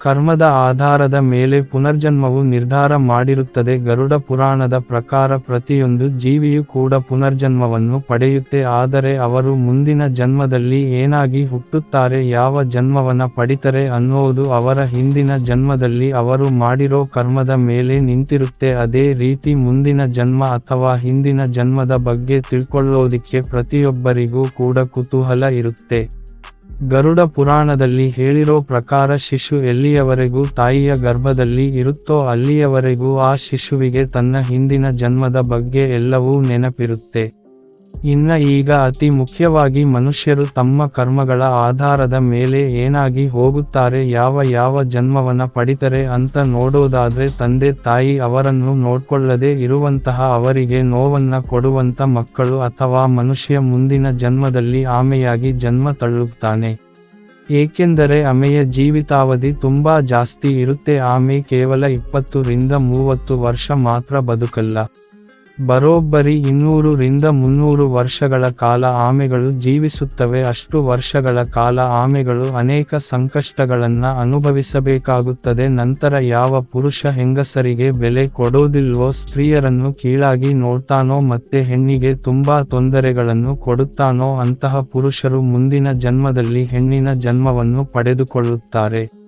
ಕರ್ಮದ ಆಧಾರದ ಮೇಲೆ ಪುನರ್ಜನ್ಮವು ನಿರ್ಧಾರ ಮಾಡಿರುತ್ತದೆ. ಗರುಡ ಪುರಾಣದ ಪ್ರಕಾರ ಪ್ರತಿಯೊಂದು ಜೀವಿಯೂ ಕೂಡ ಪುನರ್ಜನ್ಮವನ್ನು ಪಡೆಯುತ್ತೆ. ಆದರೆ ಅವರು ಮುಂದಿನ ಜನ್ಮದಲ್ಲಿ ಏನಾಗಿ ಹುಟ್ಟುತ್ತಾರೆ, ಯಾವ ಜನ್ಮವನ್ನ ಪಡಿತರೆ ಅನ್ನೋದು ಅವರ ಹಿಂದಿನ ಜನ್ಮದಲ್ಲಿ ಅವರು ಮಾಡಿರೋ ಕರ್ಮದ ಮೇಲೆ ನಿಂತಿರುತ್ತೆ. ಅದೇ ರೀತಿ ಮುಂದಿನ ಜನ್ಮ ಅಥವಾ ಹಿಂದಿನ ಜನ್ಮದ ಬಗ್ಗೆ ತಿಳ್ಕೊಳ್ಳೋದಿಕ್ಕೆ ಪ್ರತಿಯೊಬ್ಬರಿಗೂ ಕೂಡ ಕುತೂಹಲ ಇರುತ್ತೆ. ಗರುಡ ಪುರಾಣದಲ್ಲಿ ಹೇಳಿರೋ ಪ್ರಕಾರ ಶಿಶು ಎಲ್ಲಿಯವರೆಗೂ ತಾಯಿಯ ಗರ್ಭದಲ್ಲಿ ಇರುತ್ತೋ ಅಲ್ಲಿಯವರೆಗೂ ಆ ಶಿಶುವಿಗೆ ತನ್ನ ಹಿಂದಿನ ಜನ್ಮದ ಬಗ್ಗೆ ಎಲ್ಲವೂ ನೆನಪಿರುತ್ತೆ. ಇನ್ನ ಈಗ ಅತಿ ಮುಖ್ಯವಾಗಿ ಮನುಷ್ಯರು ತಮ್ಮ ಕರ್ಮಗಳ ಆಧಾರದ ಮೇಲೆ ಏನಾಗಿ ಹೋಗುತ್ತಾರೆ, ಯಾವ ಯಾವ ಜನ್ಮವನ್ನ ಪಡಿತರೆ ಅಂತ ನೋಡೋದಾದ್ರೆ ತಂದೆ ತಾಯಿ ಅವರನ್ನು ನೋಡ್ಕೊಳ್ಳದೆ ಇರುವಂತಹ ಅವರಿಗೆ ನೋವನ್ನ ಕೊಡುವಂತ ಮಕ್ಕಳು ಅಥವಾ ಮನುಷ್ಯ ಮುಂದಿನ ಜನ್ಮದಲ್ಲಿ ಆಮೆಯಾಗಿ ಜನ್ಮ ತಳ್ಳುತ್ತಾನೆ. ಏಕೆಂದರೆ ಆಮೆಯ ಜೀವಿತಾವಧಿ ತುಂಬಾ ಜಾಸ್ತಿ ಇರುತ್ತೆ, ಆಮೆ ಕೇವಲ ಇಪ್ಪತ್ತು ರಿಂದ ಮೂವತ್ತು ವರ್ಷ ಮಾತ್ರ ಬದುಕಲ್ಲ. ಬರೋಬ್ಬರಿ ಇನ್ನೂರು ರಿಂದ ಮುನ್ನೂರು ವರ್ಷಗಳ ಕಾಲ ಆಮೆಗಳು ಜೀವಿಸುತ್ತವೆ. ಅಷ್ಟು ವರ್ಷಗಳ ಕಾಲ ಆಮೆಗಳು ಅನೇಕ ಸಂಕಷ್ಟಗಳನ್ನ ಅನುಭವಿಸಬೇಕಾಗುತ್ತದೆ. ನಂತರ ಯಾವ ಪುರುಷ ಹೆಂಗಸರಿಗೆ ಬೆಲೆ ಕೊಡೋದಿಲ್ವೋ, ಸ್ತ್ರೀಯರನ್ನು ಕೀಳಾಗಿ ನೋಡ್ತಾನೋ ಮತ್ತೆ ಹೆಣ್ಣಿಗೆ ತುಂಬಾ ತೊಂದರೆಗಳನ್ನು ಕೊಡುತ್ತಾನೋ, ಅಂತಹ ಪುರುಷರು ಮುಂದಿನ ಜನ್ಮದಲ್ಲಿ ಹೆಣ್ಣಿನ ಜನ್ಮವನ್ನು ಪಡೆದುಕೊಳ್ಳುತ್ತಾರೆ.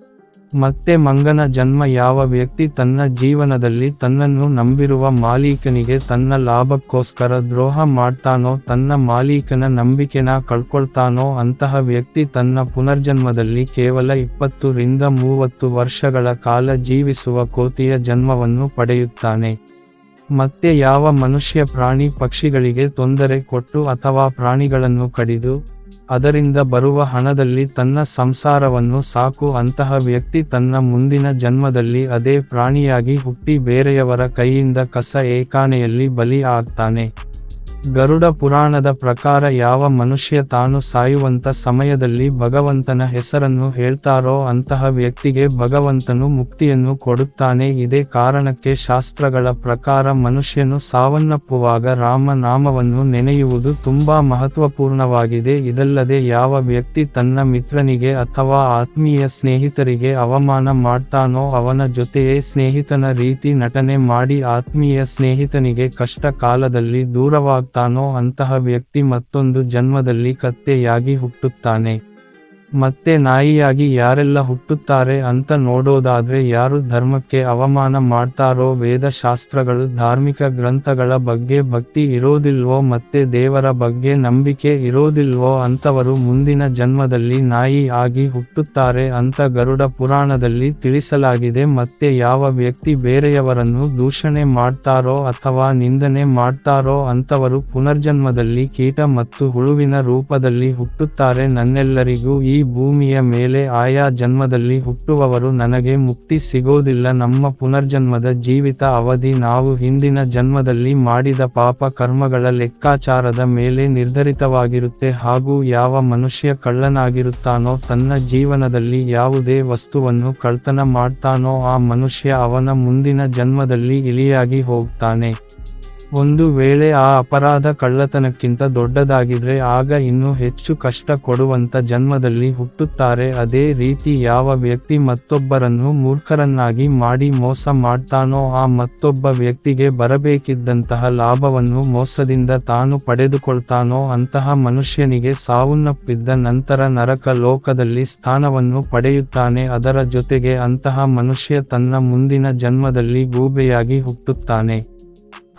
ಮತ್ತೆ ಮಂಗನ ಜನ್ಮ ಯಾವ ವ್ಯಕ್ತಿ ತನ್ನ ಜೀವನದಲ್ಲಿ ತನ್ನನ್ನು ನಂಬಿರುವ ಮಾಲೀಕನಿಗೆ ತನ್ನ ಲಾಭಕ್ಕೋಸ್ಕರ ದ್ರೋಹ ಮಾಡ್ತಾನೋ, ತನ್ನ ಮಾಲೀಕನ ನಂಬಿಕೆನ ಕಳ್ಕೊಳ್ತಾನೋ ಅಂತಹ ವ್ಯಕ್ತಿ ತನ್ನ ಪುನರ್ಜನ್ಮದಲ್ಲಿ ಕೇವಲ ಇಪ್ಪತ್ತು ರಿಂದ ಮೂವತ್ತು ವರ್ಷಗಳ ಕಾಲ ಜೀವಿಸುವ ಕೋತಿಯ ಜನ್ಮವನ್ನು ಪಡೆಯುತ್ತಾನೆ. ಮತ್ತೆ ಯಾವ ಮನುಷ್ಯ ಪ್ರಾಣಿ ಪಕ್ಷಿಗಳಿಗೆ ತೊಂದರೆ ಕೊಟ್ಟು ಅಥವಾ ಪ್ರಾಣಿಗಳನ್ನು ಕಡಿದು ಅದರಿಂದ ಬರುವ ಹಣದಲ್ಲಿ ತನ್ನ ಸಂಸಾರವನ್ನು ಸಾಕು. ಅಂತಹ ವ್ಯಕ್ತಿ ತನ್ನ ಮುಂದಿನ ಜನ್ಮದಲ್ಲಿ ಅದೇ ಪ್ರಾಣಿಯಾಗಿ ಹುಟ್ಟಿ ಬೇರೆಯವರ ಕೈಯಿಂದ ಕಸ ಏಕಾನೆಯಲ್ಲಿ ಬಲಿ ಆಗ್ತಾನೆ. ಗರುಡ ಪುರಾಣದ ಪ್ರಕಾರ ಯಾವ ಮನುಷ್ಯ ತಾನು ಸಾಯುವಂತ ಸಮಯದಲ್ಲಿ ಭಗವಂತನ ಹೆಸರನ್ನು ಹೇಳ್ತಾರೋ ಅಂತಹ ವ್ಯಕ್ತಿಗೆ ಭಗವಂತನು ಮುಕ್ತಿಯನ್ನು ಕೊಡುತ್ತಾನೆ. ಇದೇ ಕಾರಣಕ್ಕೆ ಶಾಸ್ತ್ರಗಳ ಪ್ರಕಾರ ಮನುಷ್ಯನು ಸಾವನ್ನಪ್ಪುವಾಗ ರಾಮ ನಾಮವನ್ನು ನೆನೆಯುವುದು ತುಂಬಾ ಮಹತ್ವಪೂರ್ಣವಾಗಿದೆ. ಇದಲ್ಲದೆ ಯಾವ ವ್ಯಕ್ತಿ ತನ್ನ ಮಿತ್ರನಿಗೆ ಅಥವಾ ಆತ್ಮೀಯ ಸ್ನೇಹಿತರಿಗೆ ಅವಮಾನ ಮಾಡ್ತಾನೋ ಅವನ ಜೊತೆಯೇ ಸ್ನೇಹಿತನ ರೀತಿ ನಟನೆ ಮಾಡಿ ಆತ್ಮೀಯ ಸ್ನೇಹಿತನಿಗೆ ಕಷ್ಟ ಕಾಲದಲ್ಲಿ ದೂರವಾಗ್ತಾನೋ ಅಂತಹ ವ್ಯಕ್ತಿ ಮತ್ತೊಂದು ಜನ್ಮದಲ್ಲಿ ಕತ್ತೆಯಾಗಿ ಹುಟ್ಟುತ್ತಾನೆ. ಮತ್ತೆ ನಾಯಿಯಾಗಿ ಯಾರೆಲ್ಲ ಹುಟ್ಟುತ್ತಾರೆ ಅಂತ ನೋಡೋದಾದ್ರೆ ಯಾರು ಧರ್ಮಕ್ಕೆ ಅವಮಾನ ಮಾಡ್ತಾರೋ ವೇದ ಶಾಸ್ತ್ರಗಳು ಧಾರ್ಮಿಕ ಗ್ರಂಥಗಳ ಬಗ್ಗೆ ಭಕ್ತಿ ಇರೋದಿಲ್ವೋ ಮತ್ತೆ ದೇವರ ಬಗ್ಗೆ ನಂಬಿಕೆ ಇರೋದಿಲ್ವೋ ಅಂತವರು ಮುಂದಿನ ಜನ್ಮದಲ್ಲಿ ನಾಯಿ ಆಗಿ ಹುಟ್ಟುತ್ತಾರೆ ಅಂತ ಗರುಡ ಪುರಾಣದಲ್ಲಿ ತಿಳಿಸಲಾಗಿದೆ. ಮತ್ತೆ ಯಾವ ವ್ಯಕ್ತಿ ಬೇರೆಯವರನ್ನು ದೂಷಣೆ ಮಾಡ್ತಾರೋ ಅಥವಾ ನಿಂದನೆ ಮಾಡ್ತಾರೋ ಅಂತವರು ಪುನರ್ಜನ್ಮದಲ್ಲಿ ಕೀಟ ಮತ್ತು ಹುಳುವಿನ ರೂಪದಲ್ಲಿ ಹುಟ್ಟುತ್ತಾರೆ. ನನ್ನೆಲ್ಲರಿಗೂ ಈ ಭೂಮಿಯ ಮೇಲೆ ಆಯಾ ಜನ್ಮದಲ್ಲಿ ಹುಟ್ಟುವವರು ನನಗೆ ಮುಕ್ತಿ ಸಿಗೋದಿಲ್ಲ. ನಮ್ಮ ಪುನರ್ಜನ್ಮದ ಜೀವಿತ ಅವಧಿ ನಾವು ಹಿಂದಿನ ಜನ್ಮದಲ್ಲಿ ಮಾಡಿದ ಪಾಪ ಕರ್ಮಗಳ ಲೆಕ್ಕಾಚಾರದ ಮೇಲೆ ನಿರ್ಧರಿತವಾಗಿರುತ್ತೆ. ಹಾಗೂ ಯಾವ ಮನುಷ್ಯ ಕಳ್ಳನಾಗಿರುತ್ತಾನೋ, ತನ್ನ ಜೀವನದಲ್ಲಿ ಯಾವುದೇ ವಸ್ತುವನ್ನು ಕಳ್ತನ ಮಾಡ್ತಾನೋ, ಆ ಮನುಷ್ಯ ಅವನ ಮುಂದಿನ ಜನ್ಮದಲ್ಲಿ ಇಲಿಯಾಗಿ ಹೋಗ್ತಾನೆ. ಒಂದು ವೇಳೆ ಆ ಅಪರಾಧ ಕಳ್ಳತನಕ್ಕಿಂತ ದೊಡ್ಡದಾಗಿದ್ರೆ ಆಗ ಇನ್ನೂ ಹೆಚ್ಚು ಕಷ್ಟ ಕೊಡುವಂತ ಜನ್ಮದಲ್ಲಿ ಹುಟ್ಟುತ್ತಾರೆ. ಅದೇ ರೀತಿ ಯಾವ ವ್ಯಕ್ತಿ ಮತ್ತೊಬ್ಬರನ್ನು ಮೂರ್ಖರನ್ನಾಗಿ ಮಾಡಿ ಮೋಸ ಮಾಡ್ತಾನೋ ಆ ಮತ್ತೊಬ್ಬ ವ್ಯಕ್ತಿಗೆ ಬರಬೇಕಿದ್ದಂತಹ ಲಾಭವನ್ನು ಮೋಸದಿಂದ ತಾನು ಪಡೆದುಕೊಳ್ತಾನೋ ಅಂತಹ ಮನುಷ್ಯನಿಗೆ ಸಾವುನ್ನಪ್ಪಿದ್ದ ನಂತರ ನರಕ ಲೋಕದಲ್ಲಿ ಸ್ಥಾನವನ್ನು ಪಡೆಯುತ್ತಾನೆ. ಅದರ ಜೊತೆಗೆ ಅಂತಹ ಮನುಷ್ಯ ತನ್ನ ಮುಂದಿನ ಜನ್ಮದಲ್ಲಿ ಗೂಬೆಯಾಗಿ ಹುಟ್ಟುತ್ತಾನೆ.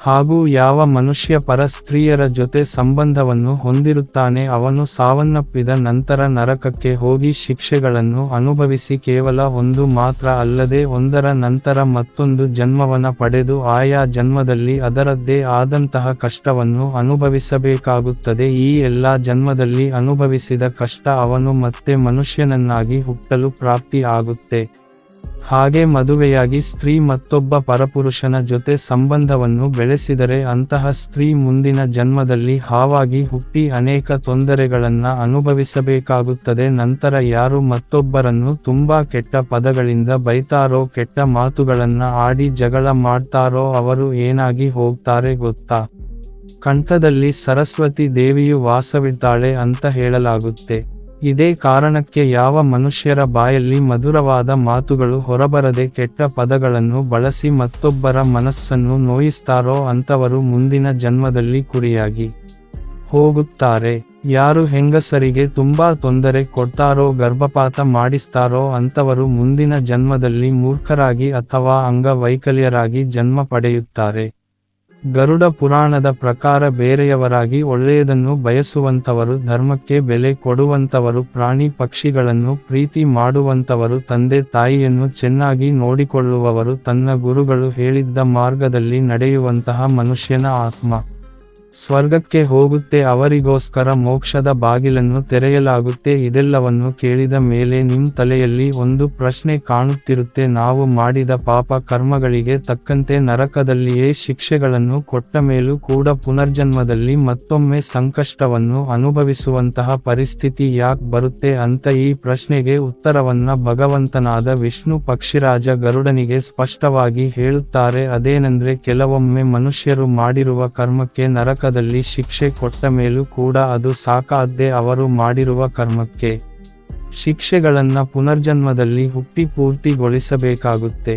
ಹಾಗೂ ಯಾವ ಮನುಷ್ಯ ಪರ ಸ್ತ್ರೀಯರ ಜೊತೆ ಸಂಬಂಧವನ್ನು ಹೊಂದಿರುತ್ತಾನೆ ಅವನು ಸಾವನ್ನಪ್ಪಿದ ನಂತರ ನರಕಕ್ಕೆ ಹೋಗಿ ಶಿಕ್ಷೆಗಳನ್ನು ಅನುಭವಿಸಿ ಕೇವಲ ಒಂದು ಮಾತ್ರ ಅಲ್ಲದೆ ಒಂದರ ನಂತರ ಮತ್ತೊಂದು ಜನ್ಮವನ ಪಡೆದು ಆಯಾ ಜನ್ಮದಲ್ಲಿ ಅದರದ್ದೇ ಆದಂತಹ ಕಷ್ಟವನ್ನು ಅನುಭವಿಸಬೇಕಾಗುತ್ತದೆ. ಈ ಎಲ್ಲಾ ಜನ್ಮದಲ್ಲಿ ಅನುಭವಿಸಿದ ಕಷ್ಟ ಅವನು ಮತ್ತೆ ಮನುಷ್ಯನನ್ನಾಗಿ ಹುಟ್ಟಲು ಪ್ರಾಪ್ತಿ ಆಗುತ್ತೆ ಹಾಗೆ ಮದುವೆಯಾಗಿ ಸ್ತ್ರೀ ಮತ್ತೊಬ್ಬ ಪರಪುರುಷನ ಜೊತೆ ಸಂಬಂಧವನ್ನು ಬೆಳೆಸಿದರೆ ಅಂತಹ ಸ್ತ್ರೀ ಮುಂದಿನ ಜನ್ಮದಲ್ಲಿ ಹಾವಾಗಿ ಹುಟ್ಟಿ ಅನೇಕ ತೊಂದರೆಗಳನ್ನ ಅನುಭವಿಸಬೇಕಾಗುತ್ತದೆ. ನಂತರ ಯಾರು ಮತ್ತೊಬ್ಬರನ್ನು ತುಂಬಾ ಕೆಟ್ಟ ಪದಗಳಿಂದ ಬೈತಾರೋ, ಕೆಟ್ಟ ಮಾತುಗಳನ್ನ ಆಡಿ ಜಗಳ ಮಾಡ್ತಾರೋ, ಅವರು ಏನಾಗಿ ಹೋಗ್ತಾರೆ ಗೊತ್ತಾ? ಕಂಠದಲ್ಲಿ ಸರಸ್ವತಿ ದೇವಿಯು ವಾಸವಿದ್ದಾಳೆ ಅಂತ ಹೇಳಲಾಗುತ್ತೆ. ಇದೇ ಕಾರಣಕ್ಕೆ ಯಾವ ಮನುಷ್ಯರ ಬಾಯಲ್ಲಿ ಮಧುರವಾದ ಮಾತುಗಳು ಹೊರಬರದೆ ಕೆಟ್ಟ ಪದಗಳನ್ನು ಬಳಸಿ ಮತ್ತೊಬ್ಬರ ಮನಸ್ಸನ್ನು ನೋಯಿಸ್ತಾರೋ ಅಂತವರು ಮುಂದಿನ ಜನ್ಮದಲ್ಲಿ ಕುರಿಯಾಗಿ ಹೋಗುತ್ತಾರೆ. ಯಾರು ಹೆಂಗಸರಿಗೆ ತುಂಬಾ ತೊಂದರೆ ಕೊಡ್ತಾರೋ, ಗರ್ಭಪಾತ ಮಾಡಿಸ್ತಾರೋ ಅಂತವರು ಮುಂದಿನ ಜನ್ಮದಲ್ಲಿ ಮೂರ್ಖರಾಗಿ ಅಥವಾ ಅಂಗವೈಕಲ್ಯರಾಗಿ ಜನ್ಮ ಪಡೆಯುತ್ತಾರೆ. ಗರುಡ ಪುರಾಣದ ಪ್ರಕಾರ ಬೇರೆಯವರಾಗಿ ಒಳ್ಳೆಯದನ್ನು ಬಯಸುವಂತವರು ಧರ್ಮಕ್ಕೆ ಬೆಲೆ ಕೊಡುವಂತವರು ಪ್ರಾಣಿ ಪಕ್ಷಿಗಳನ್ನು ಪ್ರೀತಿ ಮಾಡುವಂತವರು ತಂದೆ ತಾಯಿಯನ್ನು ಚೆನ್ನಾಗಿ ನೋಡಿಕೊಳ್ಳುವವರು, ತನ್ನ ಗುರುಗಳು ಹೇಳಿದ್ದ ಮಾರ್ಗದಲ್ಲಿ ನಡೆಯುವಂತಹ ಮನುಷ್ಯನ ಆತ್ಮ. ಸ್ವರ್ಗಕ್ಕೆ ಹೋಗುತ್ತೆ, ಅವರಿಗೋಸ್ಕರ ಮೋಕ್ಷದ ಬಾಗಿಲನ್ನು ತೆರೆಯಲಾಗುತ್ತೆ. ಇದೆಲ್ಲವನ್ನು ಕೇಳಿದ ಮೇಲೆ ನಿಮ್ ತಲೆಯಲ್ಲಿ ಒಂದು ಪ್ರಶ್ನೆ ಕಾಣುತ್ತಿರುತ್ತೆ, ನಾವು ಮಾಡಿದ ಪಾಪ ಕರ್ಮಗಳಿಗೆ ತಕ್ಕಂತೆ ನರಕದಲ್ಲಿಯೇ ಶಿಕ್ಷೆಗಳನ್ನು ಕೊಟ್ಟ ಮೇಲೂ ಕೂಡ ಪುನರ್ಜನ್ಮದಲ್ಲಿ ಮತ್ತೊಮ್ಮೆ ಸಂಕಷ್ಟವನ್ನು ಅನುಭವಿಸುವಂತಹ ಪರಿಸ್ಥಿತಿ ಯಾಕ್ ಬರುತ್ತೆ? ಅಂತ ಈ ಪ್ರಶ್ನೆಗೆ ಉತ್ತರವನ್ನ ಭಗವಂತನಾದ ವಿಷ್ಣು ಪಕ್ಷಿರಾಜ ಗರುಡನಿಗೆ ಸ್ಪಷ್ಟವಾಗಿ ಹೇಳುತ್ತಾರೆ. ಅದೇನೆಂದ್ರೆ, ಕೆಲವೊಮ್ಮೆ ಮನುಷ್ಯರು ಮಾಡಿರುವ ಕರ್ಮಕ್ಕೆ ನರಕದಲ್ಲಿ ಶಿಕ್ಷೆ ಕೊಟ್ಟ ಮೇಲೂ ಕೂಡ ಅದು ಸಾಕಾದ್ದೇ ಅವರು ಮಾಡಿರುವ ಕರ್ಮಕ್ಕೆ. ಶಿಕ್ಷೆಗಳನ್ನ ಪುನರ್ಜನ್ಮದಲ್ಲಿ ಹುಟ್ಟಿ ಪೂರ್ತಿಗೊಳಿಸಬೇಕಾಗುತ್ತೆ.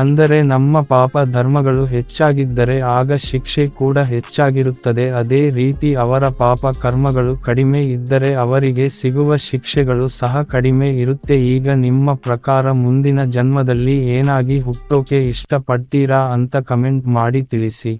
ಅಂದರೆ ನಮ್ಮ ಪಾಪ ಧರ್ಮಗಳು ಹೆಚ್ಚಾಗಿದ್ದರೆ ಆಗ ಶಿಕ್ಷೆ ಕೂಡ ಹೆಚ್ಚಾಗಿರುತ್ತದೆ. ಅದೇ ರೀತಿ ಅವರ ಪಾಪ ಕರ್ಮಗಳು ಕಡಿಮೆ ಇದ್ದರೆ ಅವರಿಗೆ ಸಿಗುವ ಶಿಕ್ಷೆಗಳು ಸಹ ಕಡಿಮೆ ಇರುತ್ತೆ. ಈಗ ನಿಮ್ಮ ಪ್ರಕಾರ ಮುಂದಿನ ಜನ್ಮದಲ್ಲಿ ಏನಾಗಿ ಹುಟ್ಟೋಕೆ ಇಷ್ಟಪಡ್ತೀರಾ ಅಂತ ಕಮೆಂಟ್ ಮಾಡಿ ತಿಳಿಸಿ.